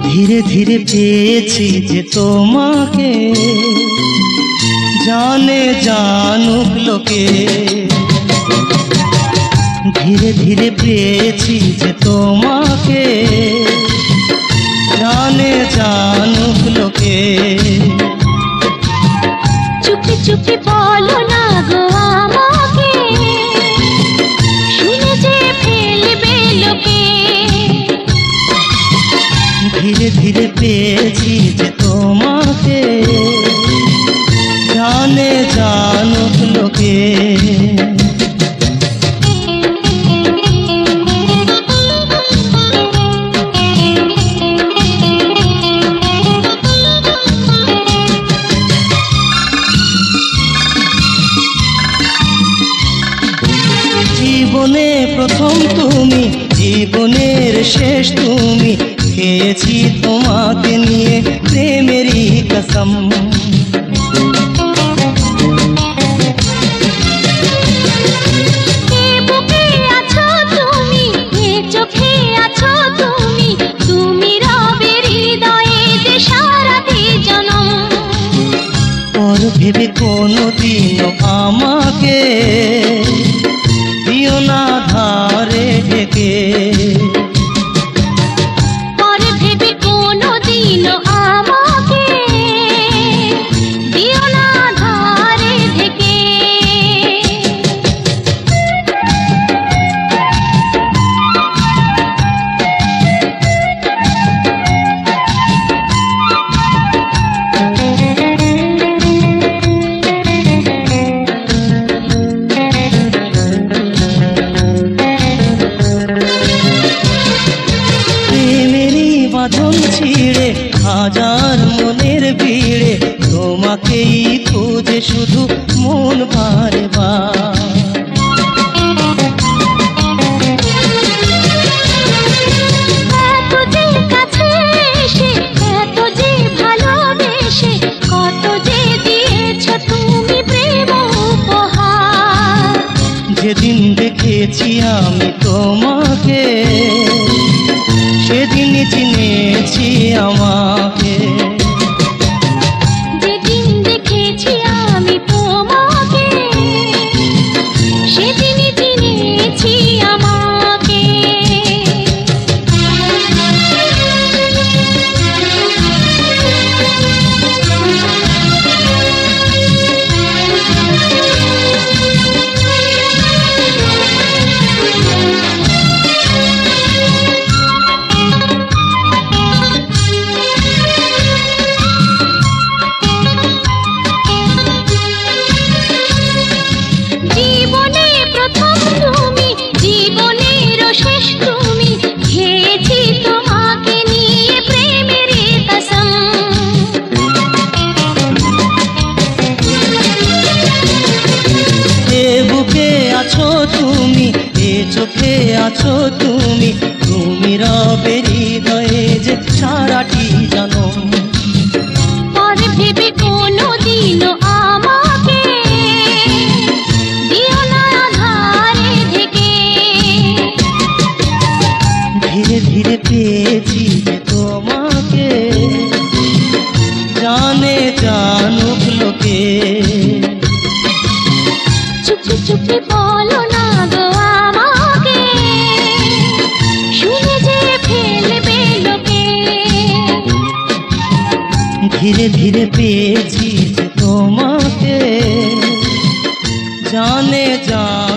ধীরে ধীরে পেয়েছি যে তোমাকে। জানে, জানুক লোকে। ধীরে ধীরে পেয়েছি যে তোমাকে। জানে, জানুক লোকে। চুপি চুপি বলো না পেয়েছি যে তোমাকে। জানে জানুক লোকে। জীবনে প্রথম তুমি জীবনের শেষ তুমি। খেয়েছি তোমাকে নিয়ে প্রেমেরই কসম। ভেবে কোনো আমাকে দিও না ধারে ঢেকে। বাঁধন ছিঁড়ে, হাজার মনের ভিড়ে, তোমাকেই খুঁজে শুধু মন বারে বার এত যে কাছে এসে এত যে ভালোবেসে, কত যে দিয়েছ তুমি প্রেম উপহার। যেদিন দেখেছি আমি তোমাকে সেদিন চিনেছি আমাকে আছো তুমি তুমি রবে হৃদয়ে যে সারাটি জানো। পরে ভেবে কোনো ধীরে ধীরে পেয়েছি তোমাকে জানে জানুক লোকে। চুপি চুপি বলো ধীরে ধীরে পেয়েছি তোমাকে। জানে জান।